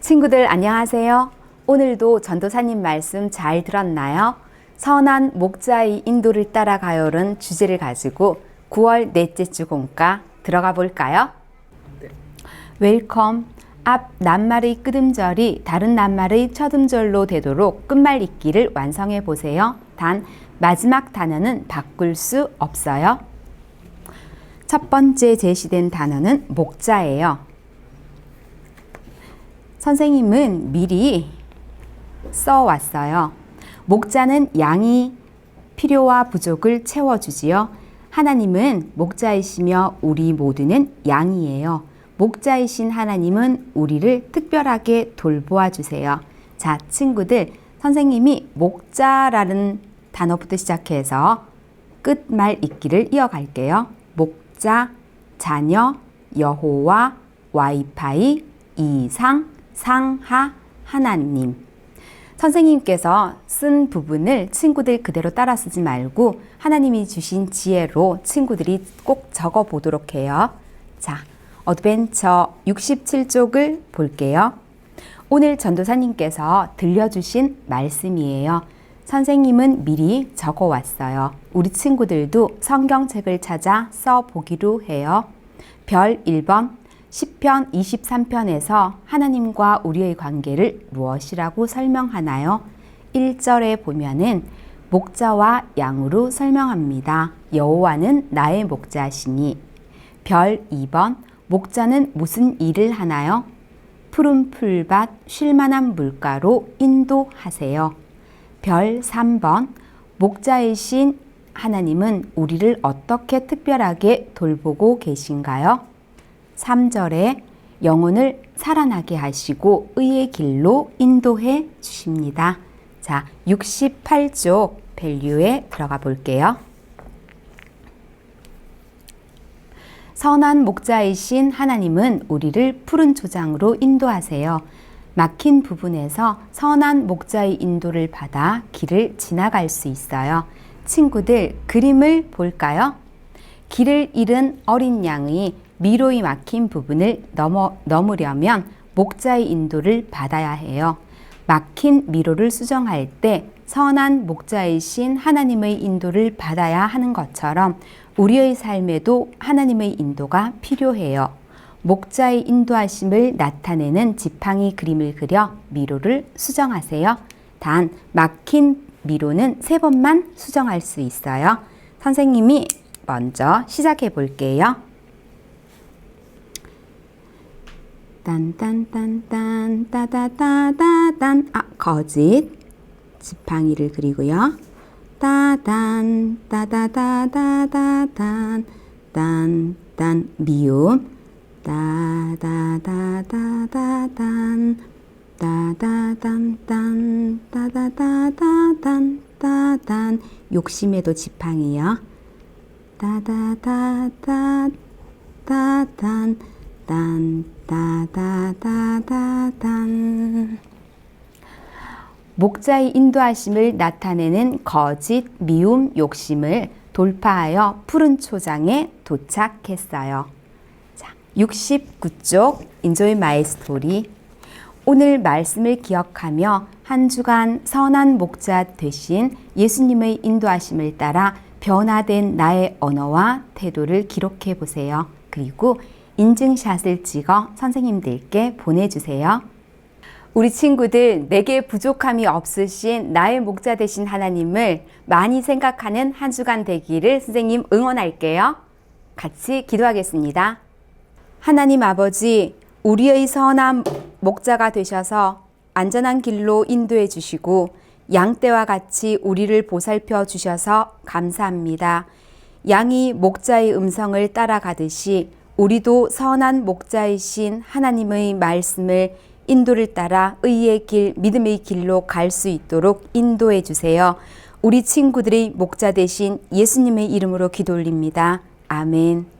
친구들 안녕하세요. 오늘도 전도사님 말씀 잘 들었나요? 선한 목자의 인도를 따라가요는 주제를 가지고 9월 넷째 주 공과 들어가 볼까요? 웰컴. 앞 낱말의 끝음절이 다른 낱말의 첫 음절로 되도록 끝말 잇기를 완성해 보세요. 단 마지막 단어는 바꿀 수 없어요. 첫 번째 제시된 단어는 목자예요. 선생님은 미리 써 왔어요. 목자는 양이 필요와 부족을 채워주지요. 하나님은 목자이시며 우리 모두는 양이에요. 목자이신 하나님은 우리를 특별하게 돌보아 주세요. 자, 친구들, 선생님이 목자라는 단어부터 시작해서 끝말 잇기를 이어갈게요. 목자, 자녀, 여호와, 와이파이, 이상, 상하, 하나님. 선생님께서 쓴 부분을 친구들 그대로 따라 쓰지 말고 하나님이 주신 지혜로 친구들이 꼭 적어 보도록 해요. 자, 어드벤처 67쪽을 볼게요. 오늘 전도사님께서 들려주신 말씀이에요. 선생님은 미리 적어 왔어요. 우리 친구들도 성경책을 찾아 써 보기로 해요. 별 1번 10편 23편에서 하나님과 우리의 관계를 무엇이라고 설명하나요? 1절에 보면은 목자와 양으로 설명합니다. 여호와는 나의 목자시니 별 2번 목자는 무슨 일을 하나요? 푸른 풀밭 쉴만한 물가로 인도하세요. 별 3번 목자이신 하나님은 우리를 어떻게 특별하게 돌보고 계신가요? 3절에 영혼을 살아나게 하시고 의의 길로 인도해 주십니다. 자, 68쪽 밸류에 들어가 볼게요. 선한 목자이신 하나님은 우리를 푸른 조장으로 인도하세요. 막힌 부분에서 선한 목자의 인도를 받아 길을 지나갈 수 있어요. 친구들, 그림을 볼까요? 길을 잃은 어린 양이 미로이 막힌 부분을 넘어, 넘으려면 목자의 인도를 받아야 해요. 막힌 미로를 수정할 때 선한 목자이신 하나님의 인도를 받아야 하는 것처럼 우리의 삶에도 하나님의 인도가 필요해요. 목자의 인도하심을 나타내는 지팡이 그림을 그려 미로를 수정하세요. 단, 막힌 미로는 세 번만 수정할 수 있어요. 선생님이 먼저 시작해 볼게요. 딴딴딴딴 따다다다단 아 거짓 지팡이를 그리고요. 따단 따다다다다단 딴딴 미움 따다다다다단 따다단딴 따다다다단 따단 욕심에도 지팡이요. 따다다다 따단 딴 따다다다단 목자의 인도하심을 나타내는 거짓, 미움, 욕심을 돌파하여 푸른 초장에 도착했어요. 자, 69쪽 인조이 마이 스토리 오늘 말씀을 기억하며 한 주간 선한 목자 되신 예수님의 인도하심을 따라 변화된 나의 언어와 태도를 기록해 보세요. 그리고 인증샷을 찍어 선생님들께 보내주세요. 우리 친구들, 내게 부족함이 없으신 나의 목자 되신 하나님을 많이 생각하는 한 주간 되기를 선생님 응원할게요. 같이 기도하겠습니다. 하나님 아버지, 우리의 선한 목자가 되셔서 안전한 길로 인도해 주시고 양떼와 같이 우리를 보살펴 주셔서 감사합니다. 양이 목자의 음성을 따라가듯이 우리도 선한 목자이신 하나님의 말씀을 인도를 따라 의의 길, 믿음의 길로 갈 수 있도록 인도해 주세요. 우리 친구들의 목자 되신 예수님의 이름으로 기도 올립니다. 아멘.